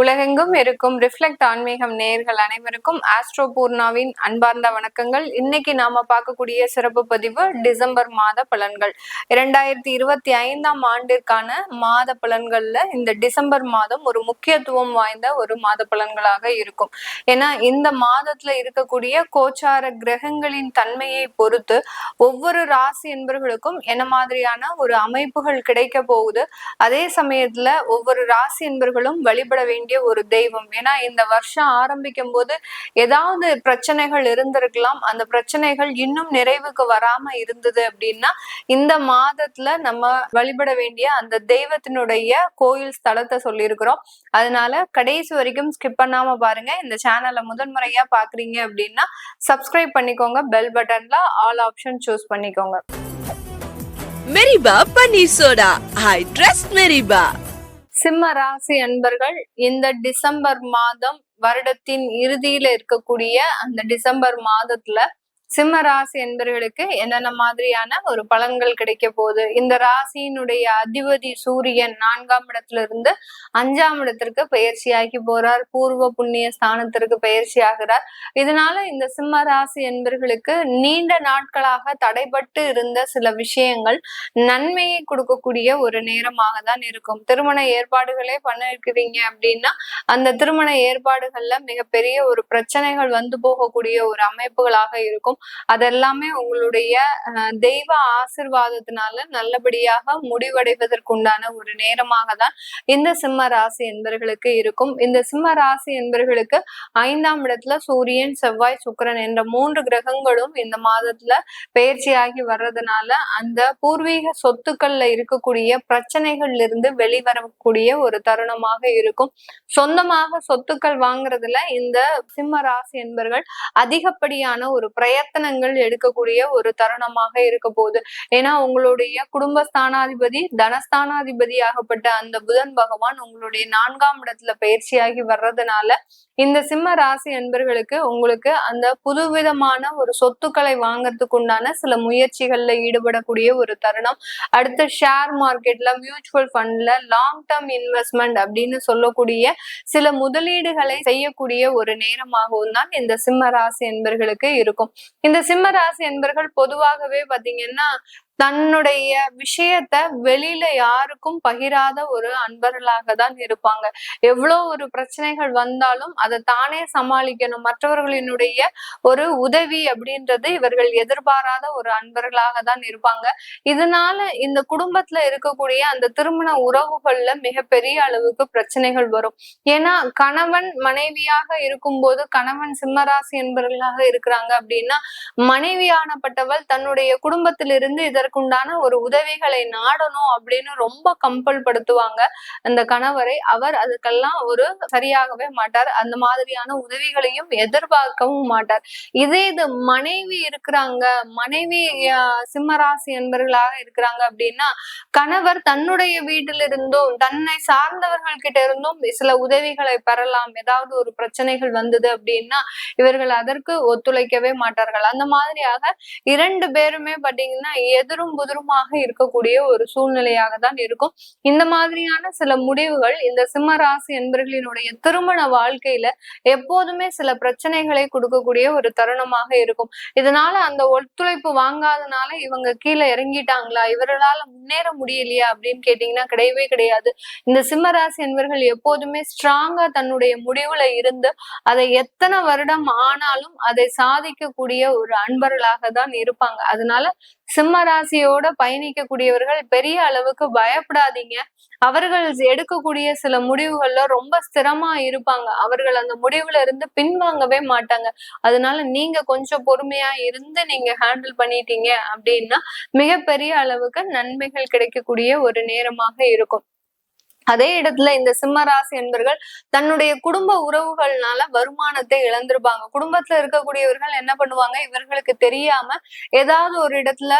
உலகெங்கும் இருக்கும் ரிஃப்ளெக்ட் ஆன்மீகம் நேயர்கள் அனைவருக்கும் ஆஸ்ட்ரோ பூர்ணாவின் அன்பார்ந்த வணக்கங்கள். இன்னைக்கு நாம பார்க்கக்கூடிய சிறப்பு பதிவு டிசம்பர் மாத பலன்கள். இரண்டாயிரத்தி இருபத்தி ஐந்தாம் ஆண்டிற்கான மாத பலன்கள்ல இந்த டிசம்பர் மாதம் ஒரு முக்கியத்துவம் வாய்ந்த ஒரு மாத பலன்களாக இருக்கும். ஏன்னா இந்த மாதத்துல இருக்கக்கூடிய கோச்சார கிரகங்களின் தன்மையை பொறுத்து ஒவ்வொரு ராசி என்பவர்களுக்கும் என்ன மாதிரியான ஒரு அமைப்புகள் கிடைக்க போகுது. அதே சமயத்துல ஒவ்வொரு ராசி என்பர்களும் வழிபட வேண்டிய ஒரு தெய்வம். ஏன்னா இந்த வருஷம் ஆரம்பிக்கும் போது ஏதாவது பிரச்சனைகள் இருந்திருக்கலாம். அந்த பிரச்சனைகள் இன்னும் நிறைவுக்கு வராம இருந்தது அப்படின்னா இந்த மாதத்துல நம்ம வழிபட வேண்டிய அந்த தெய்வத்தினுடைய கோயில் ஸ்தலத்தை சொல்லியிருக்கிறோம். அதனால கடைசி வரைக்கும் ஸ்கிப் பண்ணாம பாருங்க. இந்த சேனலை முதன்முறையா பாக்குறீங்க அப்படின்னா சப்ஸ்கிரைப் பண்ணிக்கோங்க. பெல் பட்டன்ல ஆல் ஆப்ஷன் சூஸ் பண்ணிக்கோங்க. மெரிபா பன்னீர் சோடா ஐ ட்ரஸ்ட் மெரிபா சிம்ம ராசி அன்பர்கள் இந்த டிசம்பர் மாதம் வருடத்தின் இறுதியில இருக்கக்கூடிய அந்த டிசம்பர் மாதத்துல சிம்ம ராசி என்பர்களுக்கு என்னென்ன மாதிரியான ஒரு பலன்கள் கிடைக்க போகுது? இந்த ராசியினுடைய அதிபதி சூரியன் நான்காம் இடத்துல இருந்து அஞ்சாம் இடத்திற்கு பயிற்சியாகி போறார். பூர்வ புண்ணிய ஸ்தானத்திற்கு பயிற்சி ஆகிறார். இதனால இந்த சிம்ம ராசி என்பர்களுக்கு நீண்ட நாட்களாக தடைபட்டு இருந்த சில விஷயங்கள் நன்மையை கொடுக்கக்கூடிய ஒரு நேரமாக தான் இருக்கும். திருமண ஏற்பாடுகளே பண்ணிருக்கிறீங்க அப்படின்னா அந்த திருமண ஏற்பாடுகள்ல மிகப்பெரிய ஒரு பிரச்சனைகள் வந்து போகக்கூடிய ஒரு அமைப்புகளாக இருக்கும். அதெல்லாமே உங்களுடைய அஹ், தெய்வ ஆசிர்வாதத்தினால நல்லபடியாக முடிவடைவதற்குண்டான ஒரு நேரமாக தான் இந்த சிம்ம ராசி என்பர்களுக்கு இருக்கும். இந்த சிம்ம ராசி என்பர்களுக்கு ஐந்தாம் இடத்துல சூரியன் செவ்வாய் சுக்கிரன் என்ற மூன்று கிரகங்களும் இந்த மாதத்துல பயிற்சியாகி வர்றதுனால அந்த பூர்வீக சொத்துக்கள்ல இருக்கக்கூடிய பிரச்சனைகள்ல இருந்து வெளிவரக்கூடிய ஒரு தருணமாக இருக்கும். சொந்தமாக சொத்துக்கள் வாங்குறதுல இந்த சிம்ம ராசி என்பர்கள் அதிகப்படியான ஒரு பிரயத்தனங்கள் எடுக்கக்கூடிய ஒரு தருணமாக இருக்க போகுது. ஏன்னா உங்களுடைய குடும்பஸ்தானாதிபதி தனஸ்தானாதிபதி ஆகப்பட்ட அந்த புதன் பகவான் உங்களுடைய நான்காம் இடத்துல பயிற்சியாகி வர்றதுனால இந்த சிம்ம ராசி என்பர்களுக்கு உங்களுக்கு அந்த புதுவிதமான ஒரு சொத்துக்களை வாங்கறதுக்கு உண்டான சில முயற்சிகள்ல ஈடுபடக்கூடிய ஒரு தருணம். அடுத்து ஷேர் மார்க்கெட்ல மியூச்சுவல் ஃபண்ட்ல லாங் டேர்ம் இன்வெஸ்ட்மெண்ட் அப்படின்னு சொல்லக்கூடிய சில முதலீடுகளை செய்யக்கூடிய ஒரு நேரமாகவும் தான் இந்த சிம்ம ராசி என்பர்களுக்கு இருக்கும். இந்த சிம்ம ராசி என்பர்கள் பொதுவாகவே பாத்தீங்கன்னா தன்னுடைய விஷயத்த வெளியில யாருக்கும் பகிராத ஒரு அன்பர்களாக தான் இருப்பாங்க. எவ்வளோ ஒரு பிரச்சனைகள் வந்தாலும் அதை தானே சமாளிக்கணும். மற்றவர்களினுடைய ஒரு உதவி அப்படின்றது இவர்கள் எதிர்பாராத ஒரு அன்பர்களாக தான் இருப்பாங்க. இதனால இந்த குடும்பத்துல இருக்கக்கூடிய அந்த திருமண உறவுகள்ல மிகப்பெரிய அளவுக்கு பிரச்சனைகள் வரும். ஏன்னா கணவன் மனைவியாக இருக்கும்போது கணவன் சிம்மராசி என்பவர்களாக இருக்கிறாங்க அப்படின்னா மனைவியானப்பட்டவள் தன்னுடைய குடும்பத்திலிருந்து இதற்குண்டான ஒரு உதவிகளை நாடணும் அப்படின்னு ரொம்ப கம்பல் படுத்துவாங்க அந்த கணவரை அவர் அதுக்கெல்லாம் ஒரு சரியாகவே மாட்டார். அந்த மாதிரியான உதவிகளையும் எதிர்பார்க்கவும் மாட்டார். இதே இது மனைவி இருக்கிறாங்க. மனைவி சிம்மராசி என்பர்களாக இருக்கிறாங்க அப்படின்னா கணவர் தன்னுடைய வீட்டிலிருந்தும் தன்னை சார்ந்தவர்கள் கிட்ட இருந்தும் சில உதவிகளை பெறலாம். ஏதாவது ஒரு பிரச்சனைகள் வந்தது அப்படின்னா இவர்கள் அதற்கு ஒத்துழைக்கவே மாட்டார்கள். அந்த மாதிரியாக இரண்டு பேருமே பாத்தீங்கன்னா எதிரும் புதிருமாக இருக்கக்கூடிய ஒரு சூழ்நிலையாக தான் இருக்கும். இந்த மாதிரியான சில முடிவுகள் இந்த சிம்ம ராசி என்பர்களினுடைய திருமண வாழ்க்கையில எப்போதுமே சில பிரச்சனைகளை கொடுக்கக்கூடிய ஒரு தருணமாக இருக்கும். இதனால அந்த ஒத்துழைப்பு வாங்காதனால இவங்க கீழே இறங்கிட்டாங்களா? இவர்களால முன்னேற முடியலையா? அப்படின்னு கேட்டீங்கன்னா கிடையவே கிடையாது. இந்த சிம்ம ராசி என்பர்கள் எப்போதுமே ஸ்ட்ராங்கா தன்னுடைய முடிவுல இருந்து அதை எத்தனை வருடம் ஆனாலும் அதை சாதிக்கக்கூடிய ஒரு அன்பர்களாக தான் இருப்பாங்க. அதனால சிம்ம ராசியோட பயணிக்கக்கூடியவர்கள் பெரிய அளவுக்கு பயப்படாதீங்க. அவர்கள் எடுக்கக்கூடிய சில முடிவுகள்ல ரொம்ப ஸ்திரமா இருப்பாங்க. அவர்கள் அந்த முடிவுல இருந்து பின்வாங்கவே மாட்டாங்க. அதனால நீங்க கொஞ்சம் பொறுமையா இருந்து நீங்க ஹேண்டில் பண்ணிட்டீங்க அப்படின்னா மிகப்பெரிய அளவுக்கு நன்மைகள் கிடைக்கக்கூடிய ஒரு நேரமாக இருக்கும். அதே இடத்துல இந்த சிம்ம ராசி என்பர்கள் தன்னுடைய குடும்ப உறவுகள்னால வருமானத்தை இழந்திருப்பாங்க. குடும்பத்துல இருக்கக்கூடியவர்கள் என்ன பண்ணுவாங்க? இவர்களுக்கு தெரியாம ஏதாவது ஒரு இடத்துல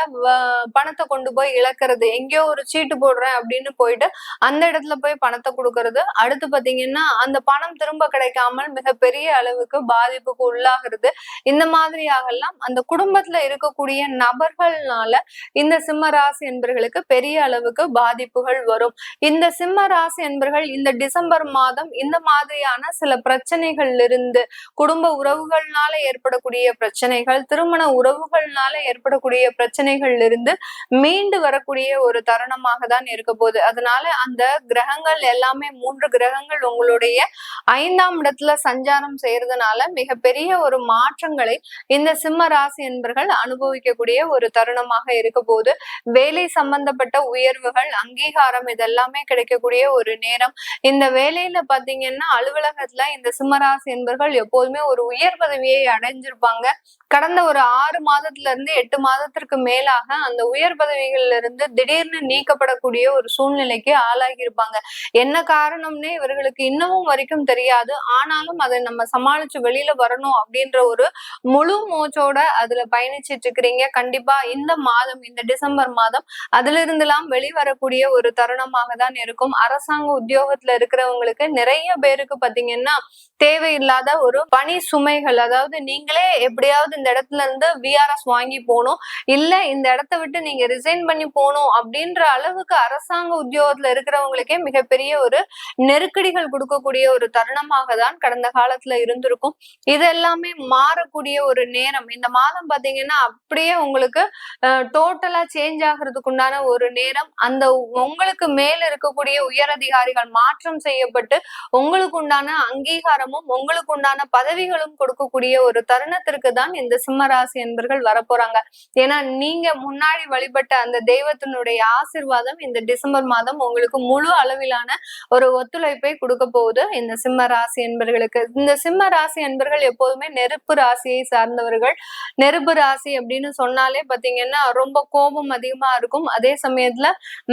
பணத்தை கொண்டு போய் இழக்கிறது. எங்கேயோ ஒரு சீட்டு போடுறேன் அப்படின்னு போயிட்டு அந்த இடத்துல போய் பணத்தை கொடுக்கறது. அடுத்து பாத்தீங்கன்னா அந்த பணம் திரும்ப கிடைக்காமல் மிகப்பெரிய அளவுக்கு பாதிப்புக்கு உள்ளாகிறது. இந்த மாதிரியாகலாம் அந்த குடும்பத்துல இருக்கக்கூடிய நபர்கள்னால இந்த சிம்ம ராசி என்பர்களுக்கு பெரிய அளவுக்கு பாதிப்புகள் வரும். இந்த சிம்ம ராசி என்பர்கள் இந்த டிசம்பர் மாதம் இந்த மாதிரியான சில பிரச்சனைகள்ல இருந்து குடும்ப உறவுகள்னால ஏற்படக்கூடிய பிரச்சனைகள் திருமண உறவுகள்னால ஏற்படக்கூடிய பிரச்சனைகள்ல இருந்து மீண்டு வரக்கூடிய ஒரு தருணமாக தான் இருக்க போகுது. அதனால அந்த கிரகங்கள் எல்லாமே மூன்று கிரகங்கள் உங்களுடைய ஐந்தாம் இடத்துல சஞ்சாரம் செய்யறதுனால மிகப்பெரிய ஒரு மாற்றங்களை இந்த சிம்ம ராசி என்பர்கள் அனுபவிக்கக்கூடிய ஒரு தருணமாக இருக்க போது வேலை சம்பந்தப்பட்ட உயர்வுகள் அங்கீகாரம் இதெல்லாமே கிடைக்கக்கூடிய ஒரு நேரம். இந்த வேலையில பாத்தீங்கன்னா அலுவலகத்துல இந்த சிம்மராசி என்பர்கள் எப்போதுமே ஒரு உயர் பதவியை அடைஞ்சிருப்பாங்க. கடந்த ஒரு ஆறு மாதத்துல இருந்து எட்டு மாதத்திற்கு மேலாக அந்த உயர் பதவிகள்ல இருந்து திடீர்னு நீக்கப்படக்கூடிய ஒரு சூழ்நிலைக்கு ஆளாகி இருப்பாங்க என்ன காரணம்னே இவர்களுக்கு இன்னமும் வரைக்கும் தெரியாது. ஆனாலும் அதை நம்ம சமாளிச்சு வெளியில வரணும் அப்படின்ற ஒரு முழு மூச்சோட அதுல பயணிச்சிட்டு இருக்கிறீங்க. கண்டிப்பா இந்த மாதம் இந்த டிசம்பர் மாதம் அதுல இருந்தெல்லாம் வெளிவரக்கூடிய ஒரு தருணமாக தான் இருக்கும். அரசாங்க உத்தியோகத்துல இருக்கிறவங்களுக்கு நிறைய பேருக்கு பாத்தீங்கன்னா தேவையில்லாத ஒரு பணி சுமைகள் அதாவது நீங்களே எப்படியாவது இந்த இடத்துல இருந்து விஆர்எஸ் வாங்கி போகணும். இல்ல இந்த இடத்த விட்டு நீங்க ரிசைன் பண்ணி போகணும் அப்படின்ற அளவுக்கு அரசாங்க உத்தியோகத்துல இருக்கிறவங்களுக்கே மிகப்பெரிய ஒரு நெருக்கடிகள் கொடுக்கக்கூடிய ஒரு தருணமாக தான் கடந்த காலத்துல இருந்திருக்கும். இது எல்லாமே மாறக்கூடிய ஒரு நேரம். இந்த மாதம் பாத்தீங்கன்னா அப்படியே உங்களுக்கு டோட்டலா சேஞ்ச் ஆகிறதுக்கு உண்டான ஒரு நேரம். அந்த உங்களுக்கு மேல இருக்கக்கூடிய உயர் உயரதிகாரிகள் மாற்றம் செய்யப்பட்டு உங்களுக்கு உண்டான அங்கீகாரமும் உங்களுக்கு உண்டான பதவிகளும் கொடுக்கக்கூடிய ஒரு தருணத்திற்கு தான் இந்த சிம்மராசி என்பர்கள் வரப்போறாங்க. ஏன்னா நீங்க முன்னாடி வழிபட்ட அந்த தெய்வத்தினுடைய ஆசிர்வாதம் இந்த டிசம்பர் மாதம் உங்களுக்கு முழு அளவிலான ஒரு ஒத்துழைப்பை கொடுக்க போகுது இந்த சிம்ம ராசி என்பர்களுக்கு. இந்த சிம்ம ராசி என்பர்கள் எப்போதுமே நெருப்பு ராசியை சார்ந்தவர்கள். நெருப்பு ராசி அப்படின்னு சொன்னாலே பாத்தீங்கன்னா ரொம்ப கோபம் அதிகமா இருக்கும். அதே சமயத்துல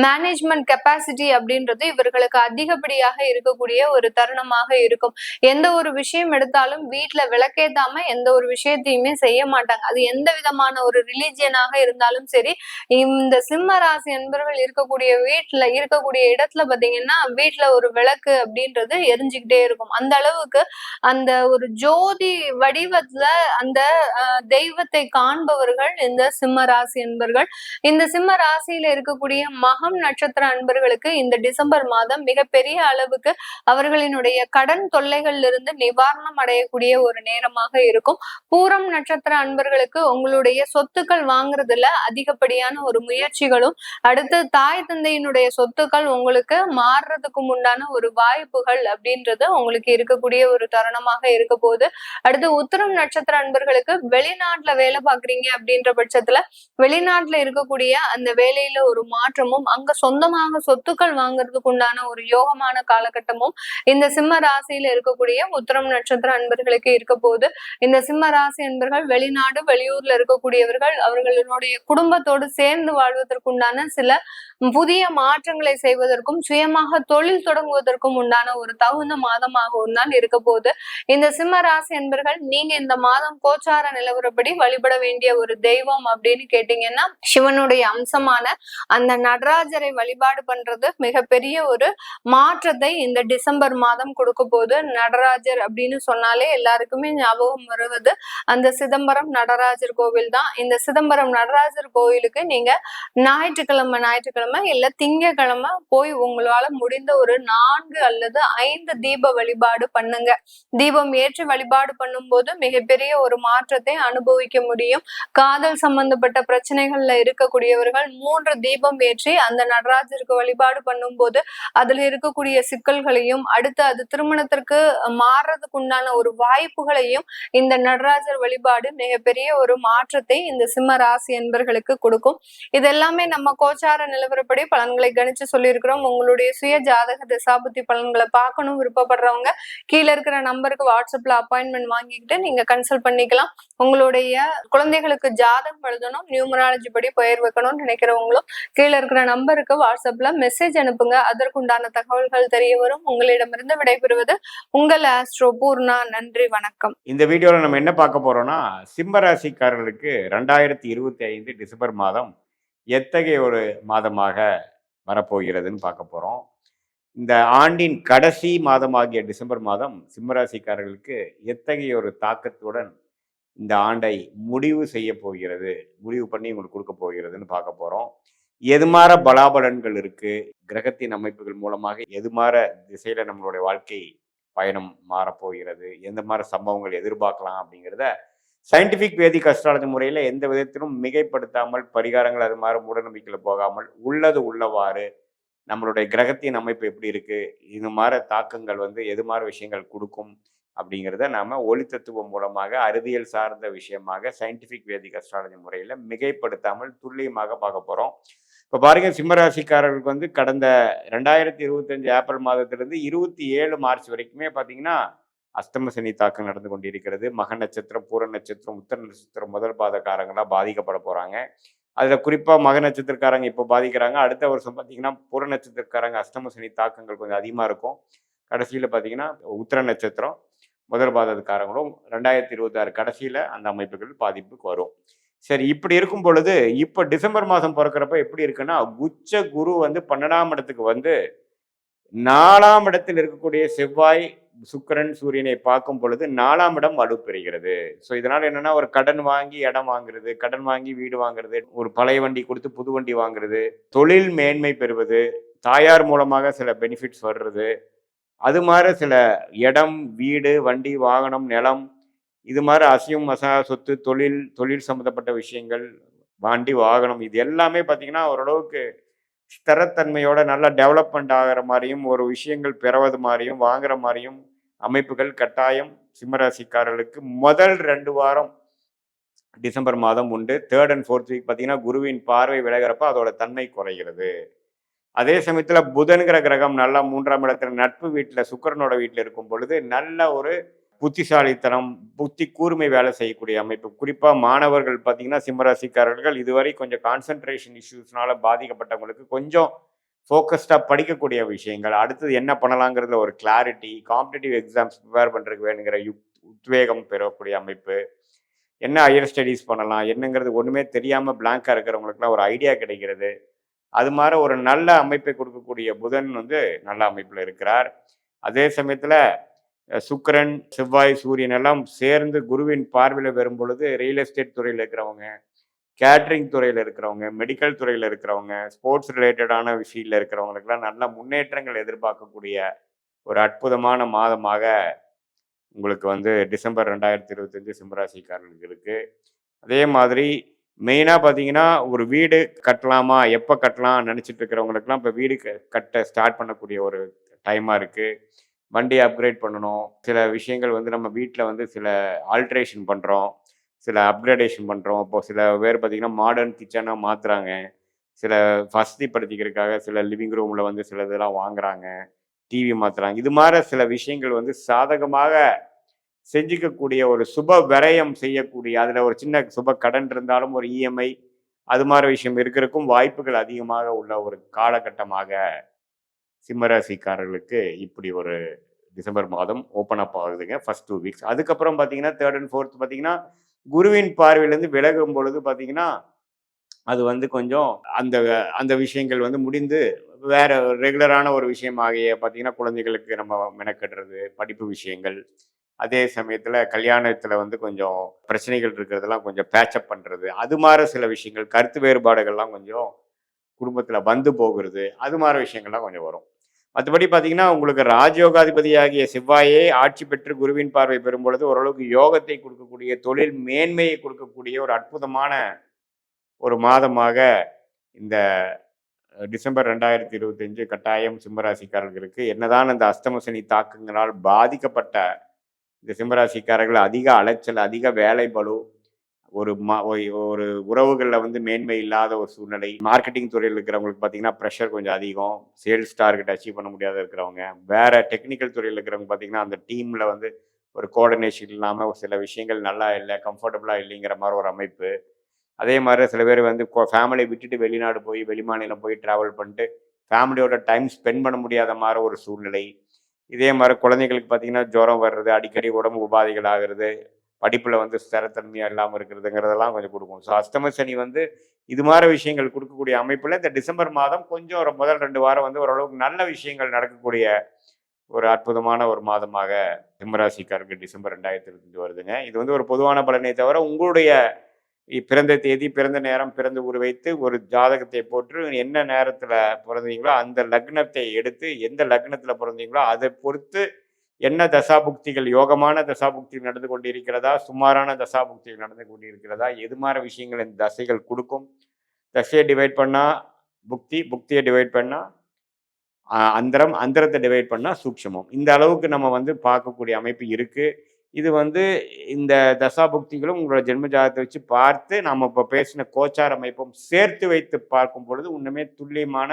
மேனேஜ்மெண்ட் கெப்பாசிட்டி அப்படின்றது இவர்களுக்கு அதிகப்படியாக இருக்கக்கூடிய ஒரு தருணமாக இருக்கும். எந்த ஒரு விஷயம் எடுத்தாலும் வீட்டுல விளக்கேத்தாம எந்த ஒரு விஷயத்தையுமே செய்ய மாட்டாங்க. அது எந்த விதமான ஒரு ரிலீஜியனாக இருந்தாலும் சரி இந்த சிம்ம ராசி என்பவர்கள் இருக்கக்கூடிய வீட்டுல இருக்கக்கூடிய இடத்துல பாத்தீங்கன்னா வீட்டுல ஒரு விளக்கு அப்படின்றது எரிஞ்சுக்கிட்டே இருக்கும். அந்த அளவுக்கு அந்த ஒரு ஜோதி வடிவத்துல அந்த தெய்வத்தை காண்பவர்கள் இந்த சிம்ம ராசி என்பர்கள் இந்த சிம்ம ராசியில இருக்கக்கூடிய மகம் நட்சத்திர அன்பர்களுக்கு இந்த டிசம்பர் மாதம் மிகப்பெரிய அளவுக்கு அவர்களினுடைய கடன் தொல்லைகள்ல இருந்து நிவாரணம் அடையக்கூடிய ஒரு நேரமாக இருக்கும். பூரம் நட்சத்திர அன்பர்களுக்கு உங்களுடைய சொத்துக்கள் வாங்குறதுல அதிகப்படியான ஒரு முயற்சிகளும் அடுத்து தாய் தந்தையினுடைய சொத்துக்கள் உங்களுக்கு மாறுறதுக்கு உண்டான ஒரு வாய்ப்புகள் அப்படின்றது உங்களுக்கு இருக்கக்கூடிய ஒரு தருணமாக இருக்க போகுது. அடுத்து உத்தரம் நட்சத்திர அன்பர்களுக்கு வெளிநாட்டுல வேலை பாக்குறீங்க அப்படின்ற பட்சத்துல வெளிநாட்டுல இருக்கக்கூடிய அந்த வேலையில ஒரு மாற்றமும் அங்க சொந்தமாக சொத்துக்கள் வாங்குறதுக்கு உண்டான ஒரு யோகமான காலகட்டமும் இந்த சிம்ம ராசியில இருக்கக்கூடிய உத்தரம் நட்சத்திர அன்பர்களுக்கு இருக்க போகுது. இந்த சிம்ம ராசி அன்பர்கள் வெளிநாடு வெளியூர்ல இருக்கக்கூடியவர்கள் அவர்களுடைய குடும்பத்தோடு சேர்ந்து வாழ்வதற்கு உண்டான சில புதிய மாற்றங்களை செய்வதற்கும் சுயமாக தொழில் தொடங்குவதற்கும் உண்டான ஒரு தகுந்த மாதமாகவும் தான் இருக்க போகுது. இந்த சிம்ம ராசி அன்பர்கள் நீங்க இந்த மாதம் கோச்சார நிலவரப்படி வழிபட வேண்டிய ஒரு தெய்வம் அப்படின்னு கேட்டீங்கன்னா சிவனுடைய அம்சமான அந்த நடராஜரை வழிபாடு பண்றது மிகப்பெரிய ஒரு மாற்றத்தை இந்த டிசம்பர் மாதம் கொடுக்க போது நடராஜர் அப்படின்னு சொன்னாலே எல்லாருக்குமே ஞாபகம் வருவது அந்த சிதம்பரம் நடராஜர் கோவில் தான். இந்த சிதம்பரம் நடராஜர் கோவிலுக்கு நீங்க ஞாயிற்றுக்கிழமை ஞாயிற்றுக்கிழமை இல்ல திங்கக்கிழமை போய் உங்களால முடிந்த ஒரு நான்கு அல்லது ஐந்து தீப வழிபாடு பண்ணுங்க. தீபம் ஏற்றி வழிபாடு பண்ணும்போது மிகப்பெரிய ஒரு மாற்றத்தை அனுபவிக்க முடியும். காதல் சம்பந்தப்பட்ட பிரச்சனைகள்ல இருக்கக்கூடியவர்கள் மூன்று தீபம் ஏற்றி அந்த நடராஜருக்கு வழிபாடு பண்ணும்போது அதுல இருக்கக்கூடிய சிக்கல்களையும் அடுத்து அது திருமணத்திற்கு மாறுறதுக்கு உண்டான ஒரு வாய்ப்புகளையும் இந்த நடராஜர் வழிபாடு மிகப்பெரிய ஒரு மாற்றத்தை இந்த சிம்ம ராசி என்பர்களுக்கு கொடுக்கும். இது எல்லாமே நம்ம கோச்சார நிலவரப்படி பலன்களை கணிச்சு சொல்லியிருக்கிறோம். உங்களுடைய சுய ஜாதக திசாபுத்தி பலன்களை பார்க்கணும் விருப்பப்படுறவங்க கீழே இருக்கிற நம்பருக்கு வாட்ஸ்அப்ல அப்பாயின்மெண்ட் வாங்கிக்கிட்டு நீங்க கன்சல்ட் பண்ணிக்கலாம். உங்களுடைய குழந்தைகளுக்கு ஜாதகம் எழுதணும் நியூமராலஜி படி பெயர் வைக்கணும்னு நினைக்கிறவங்களும் கீழே இருக்கிற நம்பருக்கு வாட்ஸ்அப்ல மெசேஜ் அனுப்புங்க. அதற்குண்டான தகவல்கள் தெரிய வரும். உங்களிடமிருந்து விடைபெறுவது உங்கள் ஆஸ்ட்ரோ பூர்ணா. நன்றி வணக்கம். இந்த வீடியோவில் நம்ம என்ன பார்க்க போறோம்னா சிம்ம ராசிக்காரர்களுக்கு ரெண்டாயிரத்தி இருபத்தி ஐந்து டிசம்பர் மாதம் எத்தகைய ஒரு மாதமாக வரப்போகிறதுன்னு பார்க்க போறோம். இந்த ஆண்டின் கடைசி மாதமாகிய டிசம்பர் மாதம் சிம்மராசிக்காரர்களுக்கு எத்தகைய ஒரு தாக்கத்துடன் இந்த ஆண்டை முடிவு செய்ய போகிறது முடிவு பண்ணி உங்களுக்கு கொடுக்க போகிறதுன்னு பார்க்க போகிறோம் எது மாற பலாபலன்கள் இருக்குது கிரகத்தின் அமைப்புகள் மூலமாக எது மாற திசையில நம்மளுடைய வாழ்க்கை பயணம் மாறப்போகிறது? எந்த மாதிரி சம்பவங்கள் எதிர்பார்க்கலாம் அப்படிங்கிறத சயின்டிஃபிக் வேதிக் அஸ்ட்ராலஜி முறையில் எந்த விதத்திலும் மிகைப்படுத்தாமல் பரிகாரங்கள் அது மாதிரி மூடநம்பிக்கையில் போகாமல் உள்ளது உள்ளவாறு நம்மளுடைய கிரகத்தின் அமைப்பு எப்படி இருக்குது இது மாதிரி தாக்கங்கள் வந்து எது மாதிரி விஷயங்கள் கொடுக்கும்? அப்படிங்கிறத நாம ஒளி தத்துவம் மூலமாக அறிவியல் சார்ந்த விஷயமாக சயின்டிஃபிக் வேதிக் அஸ்ட்ராலஜி முறையில் மிகைப்படுத்தாமல் துல்லியமாக பார்க்க போகிறோம் இப்போ பாருங்க சிம்மராசிக்காரர்களுக்கு வந்து கடந்த ரெண்டாயிரத்தி இருபத்தஞ்சு ஏப்ரல் மாதத்திலிருந்து இருபத்தி ஏழு மார்ச் வரைக்குமே பார்த்தீங்கன்னா அஸ்தம சனி தாக்கம் நடந்து கொண்டிருக்கிறது. மக நட்சத்திரம் பூர நட்சத்திரம் உத்தர நட்சத்திரம் முதல் பாதக்காரங்களாக பாதிக்கப்பட போகிறாங்க அதில் குறிப்பாக மக நட்சத்திரக்காரங்க இப்போ பாதிக்கிறாங்க. அடுத்த வருஷம் பார்த்தீங்கன்னா பூர நட்சத்திரக்காரங்க அஷ்டம சனி தாக்கங்கள் கொஞ்சம் அதிகமாக இருக்கும். கடைசியில் பார்த்தீங்கன்னா உத்திர நட்சத்திரம் முதல் பாதக்காரங்களும் ரெண்டாயிரத்தி இருபத்தாறு கடைசியில் அந்த அமைப்புகள் பாதிப்புக்கு வரும். சரி இப்படி இருக்கும் பொழுது இப்போ டிசம்பர் மாதம் பிறக்கிறப்ப எப்படி இருக்குன்னா உச்ச குரு வந்து பன்னெண்டாம் இடத்துக்கு வந்து நாலாம் இடத்தில் இருக்கக்கூடிய செவ்வாய் சுக்கிரன் சூரியனை பார்க்கும் பொழுது நாலாம் இடம் வலுப்பெறுகிறது ஸோ இதனால் என்னன்னா ஒரு கடன் வாங்கி இடம் வாங்குறது கடன் வாங்கி வீடு வாங்குறது ஒரு பழைய வண்டி கொடுத்து புது வண்டி வாங்குறது தொழில் மேன்மை பெறுவது தாயார் மூலமாக சில பெனிஃபிட்ஸ் வர்றது அது மாதிரி சில இடம் வீடு வண்டி வாகனம் நிலம் இது மாதிரி அசையும் மசா சொத்து தொழில் தொழில் சம்மந்தப்பட்ட விஷயங்கள் வண்டி வாகனம் இது எல்லாமே பார்த்தீங்கன்னா ஓரளவுக்கு ஸ்திரத்தன்மையோட நல்லா டெவலப்மெண்ட் ஆகிற மாதிரியும் ஒரு விஷயங்கள் பெறுவது மாதிரியும் வாங்குற மாதிரியும் அமைப்புகள் கட்டாயம் சிம்மராசிக்காரர்களுக்கு முதல் ரெண்டு வாரம் டிசம்பர் மாதம் உண்டு. தேர்ட் அண்ட் ஃபோர்த் வீக் பார்த்தீங்கன்னா குருவின் பார்வை விலகிறப்ப அதோட தன்மை குறைகிறது. அதே சமயத்தில் புதன்கிற கிரகம் நல்லா மூன்றாம் இடத்துல நட்பு வீட்டில் சுக்கரனோட வீட்டில் இருக்கும் பொழுது நல்ல ஒரு புத்திசாலித்தனம் புத்தி கூர்மை வேலை செய்யக்கூடிய அமைப்பு. குறிப்பாக மாணவர்கள் பார்த்தீங்கன்னா சிம்மராசிக்காரர்கள் இதுவரை கொஞ்சம் கான்சென்ட்ரேஷன் இஷ்யூஸ்னால பாதிக்கப்பட்டவங்களுக்கு கொஞ்சம் ஃபோக்கஸ்டாக படிக்கக்கூடிய விஷயங்கள். அடுத்தது என்ன பண்ணலாங்கிறதுல ஒரு கிளாரிட்டி காம்படிட்டிவ் எக்ஸாம்ஸ் ப்ரிப்பேர் பண்ணுறதுக்கு வேணுங்கிற யுக் உத்வேகம் பெறக்கூடிய அமைப்பு. என்ன ஹையர் ஸ்டடீஸ் பண்ணலாம் என்னங்கிறது ஒன்றுமே தெரியாமல் பிளாங்காக இருக்கிறவங்களுக்குலாம் ஒரு ஐடியா கிடைக்கிறது. அது மாதிரி ஒரு நல்ல அமைப்பை கொடுக்கக்கூடிய புதன் வந்து நல்ல அமைப்பில் இருக்கிறார். அதே சமயத்தில் சுக்கிரன் செவ்வாய் சூரியன் எல்லாம் சேர்ந்து குருவின் பார்வையில் வரும் பொழுது ரியல் எஸ்டேட் துறையில் இருக்கிறவங்க கேட்ரிங் துறையில் இருக்கிறவங்க மெடிக்கல் துறையில் இருக்கிறவங்க ஸ்போர்ட்ஸ் ரிலேட்டடான விஷயத்தில் இருக்கிறவங்களுக்கெல்லாம் நல்ல முன்னேற்றங்கள் எதிர்பார்க்கக்கூடிய ஒரு அற்புதமான மாதமாக உங்களுக்கு வந்து டிசம்பர் ரெண்டாயிரத்தி இருபத்தஞ்சு சிம்மராசிக்காரர்களுக்கு இருக்குது அதே மாதிரி மெயினாக பார்த்தீங்கன்னா ஒரு வீடு கட்டலாமா எப்போ கட்டலாம் நினச்சிட்டு இருக்கிறவங்களுக்குலாம் இப்போ வீடு க- கட்ட ஸ்டார்ட் பண்ணக்கூடிய ஒரு டைமாக இருக்குது வண்டி அப்கிரேட் பண்ணணும். சில விஷயங்கள் வந்து நம்ம வீட்டில் வந்து சில ஆல்ட்ரேஷன் பண்ணுறோம் சில அப்கிரேடேஷன் பண்ணுறோம் இப்போ சில பேர் பார்த்தீங்கன்னா மாடர்ன் கிச்சனாக மாற்றுறாங்க சில வசதிப்படுத்திக்கிறதுக்காக சில லிவிங் ரூமில் வந்து சில இதெல்லாம் வாங்குறாங்க. டிவி மாற்றுறாங்க இது மாதிரி சில விஷயங்கள் வந்து சாதகமாக செஞ்சுக்கக்கூடிய ஒரு சுப விரயம் செய்யக்கூடிய அதில் ஒரு சின்ன சுப கடன் இருந்தாலும் ஒரு இஎம்ஐ அது மாதிரி விஷயம் இருக்கிறதுக்கும் வாய்ப்புகள் அதிகமாக உள்ள ஒரு காலகட்டமாக சிம்மராசிக்காரர்களுக்கு இப்படி ஒரு டிசம்பர் மாதம் ஓப்பன் அப் ஆகுதுங்க ஃபர்ஸ்ட் டூ வீக்ஸ் அதுக்கப்புறம் பார்த்தீங்கன்னா தேர்ட் அண்ட் ஃபோர்த் பார்த்தீங்கன்னா குருவின் பார்வையிலேருந்து விலகும் பொழுது பார்த்தீங்கன்னா அது வந்து கொஞ்சம் அந்த அந்த விஷயங்கள் வந்து முடிந்து வேற ரெகுலரான ஒரு விஷயமாகிய பார்த்தீங்கன்னா குழந்தைகளுக்கு நம்ம மெனக்கட்டுறது படிப்பு விஷயங்கள். அதே சமயத்தில் கல்யாணத்தில் வந்து கொஞ்சம் பிரச்சனைகள் இருக்கிறதெல்லாம் கொஞ்சம் பேச்சப் பண்ணுறது அது மாதிரி சில விஷயங்கள் கருத்து வேறுபாடுகள்லாம் கொஞ்சம் குடும்பத்தில் வந்து போகிறது அது மாதிரி விஷயங்கள்லாம் கொஞ்சம் வரும். மற்றபடி பார்த்தீங்கன்னா உங்களுக்கு ராஜயோகாதிபதியாகிய செவ்வாயே ஆட்சி பெற்று குருவின் பார்வை பெறும் பொழுது ஓரளவுக்கு யோகத்தை கொடுக்கக்கூடிய தொழில் மேன்மையை கொடுக்கக்கூடிய ஒரு அற்புதமான ஒரு மாதமாக இந்த டிசம்பர் ரெண்டாயிரத்தி இருபத்தஞ்சு கட்டாயம் சிம்மராசிக்காரர்களுக்கு என்னதான் அந்த அஸ்தமசனி தாக்கங்களால் பாதிக்கப்பட்ட இந்த சிம்மராசிக்காரர்கள் அதிக அலைச்சல் அதிக வேலை பலு ஒரு மா ஒரு உறவுகளில் வந்து மேன்மை இல்லாத ஒரு சூழ்நிலை. மார்க்கெட்டிங் துறையில் இருக்கிறவங்களுக்கு பார்த்தீங்கன்னா ப்ரெஷர் கொஞ்சம் அதிகம். சேல்ஸ் டார்கெட் அச்சீவ் பண்ண முடியாத இருக்கிறவங்க. வேற டெக்னிக்கல் துறையில் இருக்கிறவங்க பார்த்தீங்கன்னா அந்த டீமில் வந்து ஒரு கோஆர்டினேஷன் இல்லாமல் ஒரு சில விஷயங்கள் நல்லா இல்லை கம்ஃபர்டபுளாக இல்லைங்கிற மாதிரி ஒரு அமைப்பு. அதே மாதிரி சில பேர் வந்து ஃபேமிலியை விட்டுட்டு வெளிநாடு போய் வெளிமாநிலம் போய் ட்ராவல் பண்ணிட்டு ஃபேமிலியோட டைம் ஸ்பெண்ட் பண்ண முடியாத மாதிரி ஒரு சூழ்நிலை. இதே மாதிரி குழந்தைகளுக்கு பார்த்தீங்கன்னா ஜுரம் வர்றது அடிக்கடி உடம்பு உபாதைகள் ஆகிறது படிப்பில் வந்து ஸ்திரத்தன்மையாக இல்லாமல் இருக்கிறதுங்கிறதெல்லாம் கொஞ்சம் கொடுக்கும் ஸோ அஸ்தம சனி வந்து இது மாதிரி விஷயங்கள் கொடுக்கக்கூடிய அமைப்பில் இந்த டிசம்பர் மாதம் கொஞ்சம் ஒரு முதல் ரெண்டு வாரம் வந்து ஓரளவுக்கு நல்ல விஷயங்கள் நடக்கக்கூடிய ஒரு அற்புதமான ஒரு மாதமாக சிம்மராசிக்காரருக்கு டிசம்பர் ரெண்டாயிரத்தி இருபத்தஞ்சு வருதுங்க. இது வந்து ஒரு பொதுவான பலனை தவிர உங்களுடைய பிறந்த தேதி பிறந்த நேரம் பிறந்த ஊர் வைத்து ஒரு ஜாதகத்தை போட்டு என்ன நேரத்தில் பிறந்தீங்களோ அந்த லக்னத்தை எடுத்து எந்த லக்னத்தில் பிறந்தீங்களோ அதை பொறுத்து என்ன தசாபுக்திகள் யோகமான தசாபுக்திகள் நடந்து கொண்டிருக்கிறதா சுமாரான தசாபுக்திகள் நடந்து கொண்டிருக்கிறதா எது மாதிரி விஷயங்கள் இந்த தசைகள் கொடுக்கும்? தசையை டிவைட் பண்ணால் புக்தி புக்தியை டிவைட் பண்ணால் அந்தரம் அந்தரத்தை டிவைட் பண்ணால் சூக்ஷமம் இந்த அளவுக்கு நம்ம வந்து பார்க்கக்கூடிய அமைப்பு இருக்குது இது வந்து இந்த தசாபுக்திகளும் உங்களோட ஜென்ம ஜாதகத்தை வச்சு பார்த்து நம்ம இப்போ பேசின கோச்சார அமைப்பும் சேர்த்து வைத்து பார்க்கும் பொழுது ஒன்றுமே துல்லியமான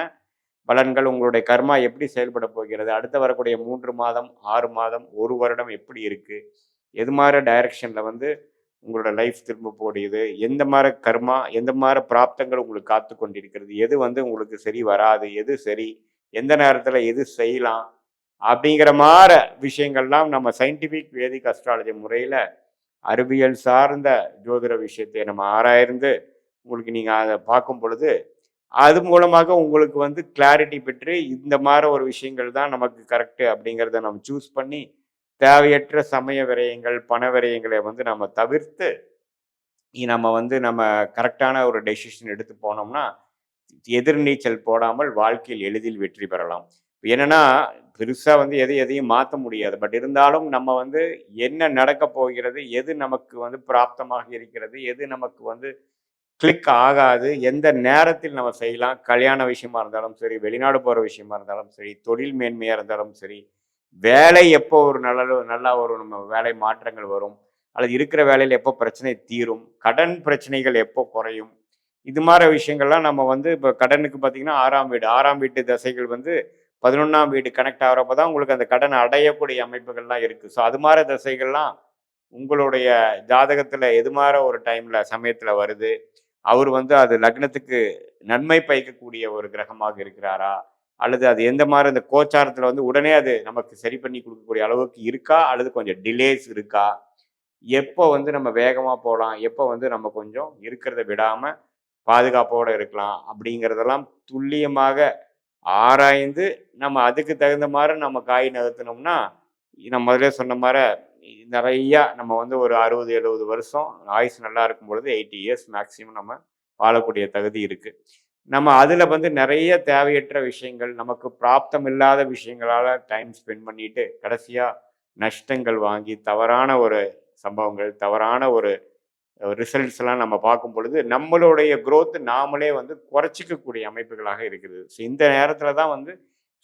பலன்கள் உங்களுடைய கர்மா எப்படி செயல்பட போகிறது? அடுத்து வரக்கூடிய மூன்று மாதம் ஆறு மாதம் ஒரு வருடம் எப்படி இருக்குது எது மாதிரி டைரக்ஷனில் வந்து உங்களோட லைஃப் திரும்ப போடியது எந்த மாதிரி கர்மா எந்த மாதிரி பிராப்தங்கள் உங்களுக்கு காத்து கொண்டிருக்கிறது? எது வந்து உங்களுக்கு சரி வராது? எது சரி? எந்த நேரத்தில் எது செய்யலாம்? அப்படிங்கிற மாதிரி விஷயங்கள்லாம் நம்ம சயின்டிஃபிக் வேதிக் அஸ்ட்ராலஜி முறையில் அறிவியல் சார்ந்த ஜோதிட விஷயத்தை நம்ம ஆராய்ந்து உங்களுக்கு நீங்கள் அதை பார்க்கும் பொழுது அது மூலமாக உங்களுக்கு வந்து கிளாரிட்டி பெற்று இந்த மாதிரி ஒரு விஷயங்கள் தான் நமக்கு கரெக்டு அப்படிங்கிறத நம்ம சூஸ் பண்ணி தேவையற்ற சமய விரயங்கள் பண விரயங்களை வந்து நம்ம தவிர்த்து நம்ம வந்து நம்ம கரெக்டான ஒரு டெசிஷன் எடுத்து போனோம்னா எதிர்நீச்சல் போடாமல் வாழ்க்கையில் எளிதில் வெற்றி பெறலாம். என்னன்னா பெருசாக வந்து எதை எதையும் மாற்ற முடியாது. பட் இருந்தாலும் நம்ம வந்து என்ன நடக்க போகிறது எது நமக்கு வந்து பிராப்தமாக இருக்கிறது எது நமக்கு வந்து கிளிக் ஆகாது. எந்த நேரத்தில் நம்ம செய்யலாம். கல்யாண விஷயமா இருந்தாலும் சரி வெளிநாடு போகிற விஷயமா இருந்தாலும் சரி தொழில் மேன்மையாக இருந்தாலும் சரி வேலை எப்போ ஒரு நல்ல நல்லா ஒரு நம்ம வேலை மாற்றங்கள் வரும் அல்லது இருக்கிற வேலையில் எப்போ பிரச்சனை தீரும் கடன் பிரச்சனைகள் எப்போ குறையும் இது மாதிரி விஷயங்கள்லாம் நம்ம வந்து இப்போ கடனுக்கு பார்த்தீங்கன்னா ஆறாம் வீடு. ஆறாம் வீட்டு தசைகள் வந்து பதினொன்றாம் வீடு கனெக்ட் ஆகிறப்ப தான் உங்களுக்கு அந்த கடன் அடையக்கூடிய அமைப்புகள்லாம் இருக்குது ஸோ அது மாதிரி தசைகள்லாம் உங்களுடைய ஜாதகத்தில் எது மாதிரி ஒரு டைமில் சமயத்தில் வருது? அவர் வந்து அது லக்னத்துக்கு நன்மை பயக்கக்கூடிய ஒரு கிரகமாக இருக்கிறாரா? அல்லது அது எந்த மாதிரி அந்த கோச்சாரத்தில் வந்து உடனே அது நமக்கு சரி பண்ணி கொடுக்கக்கூடிய அளவுக்கு இருக்கா? அல்லது கொஞ்சம் டிலேஸ் இருக்கா? எப்போ வந்து நம்ம வேகமாக போகலாம்? எப்போ வந்து நம்ம கொஞ்சம் இருக்கிறத விடாமல் பாதுகாப்போடு இருக்கலாம்? அப்படிங்கிறதெல்லாம் துல்லியமாக ஆராய்ந்து நம்ம அதுக்கு தகுந்த மாதிரி நம்ம காய் நகர்த்தினோம்னா நம்ம முதல்ல சொன்ன மாதிரி நிறையா நம்ம வந்து ஒரு அறுபது எழுபது வருஷம் ஆயுஸ் நல்லா இருக்கும் பொழுது எயிட்டி இயர்ஸ் மேக்ஸிமம் நம்ம வாழக்கூடிய தகுதி இருக்குது நம்ம அதில் வந்து நிறைய தேவையற்ற விஷயங்கள் நமக்கு பிராப்தம் இல்லாத விஷயங்களால் டைம் ஸ்பெண்ட் பண்ணிட்டு கடைசியாக நஷ்டங்கள் வாங்கி தவறான ஒரு சம்பவங்கள் தவறான ஒரு ரிசல்ட்ஸ்லாம் நம்ம பார்க்கும் பொழுது நம்மளுடைய குரோத் நாமளே வந்து குறைச்சிக்கக்கூடிய அமைப்புகளாக இருக்குது. ஸோ இந்த நேரத்தில் தான் வந்து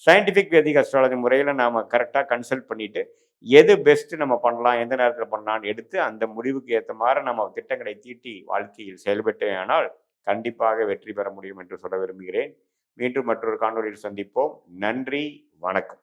சயின்டிஃபிக் வேதிக் அஸ்ட்ராலஜி முறையில் நாம் கரெக்டாக கன்சல்ட் பண்ணிவிட்டு எது பெஸ்ட்டு நம்ம பண்ணலாம் எந்த நேரத்தில் பண்ணலாம்னு எடுத்து அந்த முடிவுக்கு ஏற்ற மாதிரி நம்ம திட்டங்களை தீட்டி வாழ்க்கையில் செயல்பட்டேனால் கண்டிப்பாக வெற்றி பெற முடியும் என்று சொல்ல விரும்புகிறேன். மீண்டும் மற்றொரு காணொளியில் சந்திப்போம். நன்றி வணக்கம்.